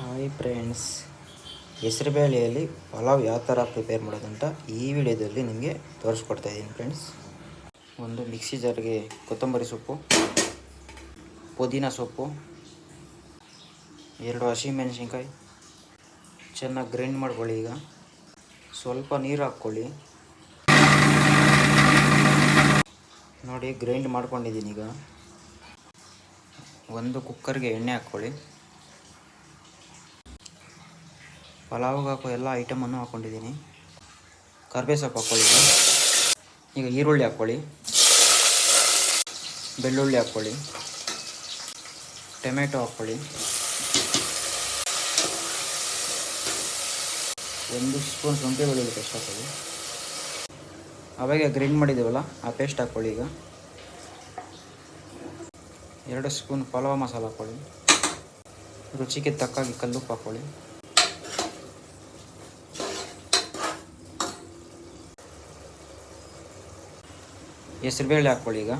Hi friends. ಹೆಸರುಬೇಳೆಯಲ್ಲಿ pulao ಯಾವ ಥರ prepare ಮಾಡೋದಂತ ಈ ವಿಡಿಯೋದಲ್ಲಿ ನಿಮಗೆ ತೋರಿಸ್ಕೊಡ್ತಾ ಇದ್ದೀನಿ ಫ್ರೆಂಡ್ಸ್. ಒಂದು ಮಿಕ್ಸಿ ಜಾರ್ಗೆ ಕೊತ್ತಂಬರಿ ಸೊಪ್ಪು, ಪುದೀನ ಸೊಪ್ಪು, ಎರಡು ಹಸಿಮೆಣಸಿನ್ಕಾಯಿ, ಚೆನ್ನಾಗಿ ಗ್ರೈಂಡ್ ಮಾಡ್ಕೊಳ್ಳಿ ಈಗ. ಸ್ವಲ್ಪ ನೀರು ಹಾಕ್ಕೊಳ್ಳಿ. ನೋಡಿ ಗ್ರೈಂಡ್ ಮಾಡ್ಕೊಂಡಿದ್ದೀನಿ ಈಗ. ಒಂದು ಕುಕ್ಕರ್ಗೆ ಎಣ್ಣೆ ಹಾಕ್ಕೊಳ್ಳಿ. ಪಲಾವ್ಗೆ ಹಾಕೋ ಎಲ್ಲ ಐಟಮನ್ನು ಹಾಕ್ಕೊಂಡಿದ್ದೀನಿ ಕರ್ಬೇ ಸೊಪ್ಪು ಹಾಕ್ಕೊಳ್ಳಿ ಈಗ. ಈರುಳ್ಳಿ ಹಾಕ್ಕೊಳ್ಳಿ. ಬೆಳ್ಳುಳ್ಳಿ ಹಾಕ್ಕೊಳ್ಳಿ. ಟೊಮೆಟೊ ಹಾಕ್ಕೊಳ್ಳಿ. ಒಂದು ಸ್ಪೂನ್ ಶುಂಠಿ ಬೆಳ್ಳುಳ್ಳಿ ಪೇಸ್ಟ್ ಹಾಕ್ಕೊಳ್ಳಿ. ಅವಾಗ ಗ್ರೈಂಡ್ ಮಾಡಿದ್ದೀವಲ್ಲ, ಆ ಪೇಸ್ಟ್ ಹಾಕ್ಕೊಳ್ಳಿ ಈಗ. ಎರಡು ಸ್ಪೂನ್ ಪಲಾವ್ ಮಸಾಲ ಹಾಕ್ಕೊಳ್ಳಿ. ರುಚಿಗೆ ತಕ್ಕಾಗಿ ಕಲ್ಲುಪ್ಪು ಹಾಕ್ಕೊಳ್ಳಿ. ಹೆಸರುಬೇಳೆ ಹಾಕ್ಕೊಳ್ಳಿ ಈಗ.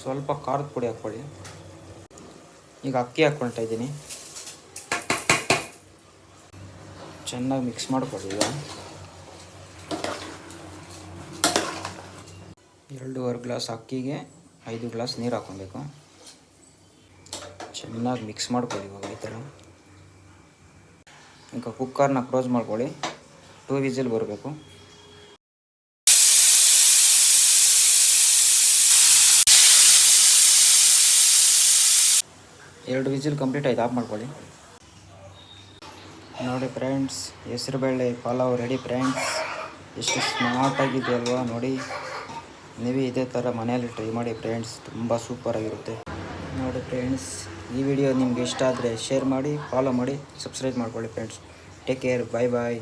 ಸ್ವಲ್ಪ ಖಾರದ ಪುಡಿ ಹಾಕ್ಕೊಳ್ಳಿ. ಈಗ ಅಕ್ಕಿ ಹಾಕ್ಕೊಳ್ತಾ ಇದ್ದೀನಿ. ಚೆನ್ನಾಗಿ ಮಿಕ್ಸ್ ಮಾಡ್ಕೊಳ್ಳಿ ಈಗ. ಎರಡೂವರೆ ಗ್ಲಾಸ್ ಅಕ್ಕಿಗೆ ಐದು ಗ್ಲಾಸ್ ನೀರು ಹಾಕ್ಕೊಬೇಕು ಚೆನ್ನಾಗಿ ಮಿಕ್ಸ್ ಮಾಡ್ಕೊಳ್ಳಿ ಇವಾಗ ಈ ಥರ. ಈಗ ಕುಕ್ಕರ್ನ ಕ್ಲೋಸ್ ಮಾಡ್ಕೊಳ್ಳಿ. ಟೂ ವಿಸಿಲ್ ಬರಬೇಕು. ಎರಡು ವಿಜಿಲ್ ಕಂಪ್ಲೀಟ್ ಆಯ್ತು ಆಫ್ ಮಾಡ್ಕೊಳ್ಳಿ. ನೋಡಿ ಫ್ರೆಂಡ್ಸ್ ಹೆಸರುಬೇಳೆ ಪಲಾವ್ ರೆಡಿ ಫ್ರೆಂಡ್ಸ್. ಎಷ್ಟು ಸ್ಮಾರ್ಟ್ ಆಗಿದೆ ಅಲ್ವಾ ನೋಡಿ. ನೀವು ಇದೇ ಥರ ಮನೆಯಲ್ಲಿ ಟ್ರೈ ಮಾಡಿ ಫ್ರೆಂಡ್ಸ್, ತುಂಬ ಸೂಪರಾಗಿರುತ್ತೆ ನೋಡಿ ಫ್ರೆಂಡ್ಸ್, ಈ ವಿಡಿಯೋ ನಿಮ್ಗೆ ಇಷ್ಟ ಆದರೆ ಶೇರ್ ಮಾಡಿ ಫಾಲೋ ಮಾಡಿ ಸಬ್ಸ್ಕ್ರೈಬ್ ಮಾಡ್ಕೊಳ್ಳಿ friends. Take care bye bye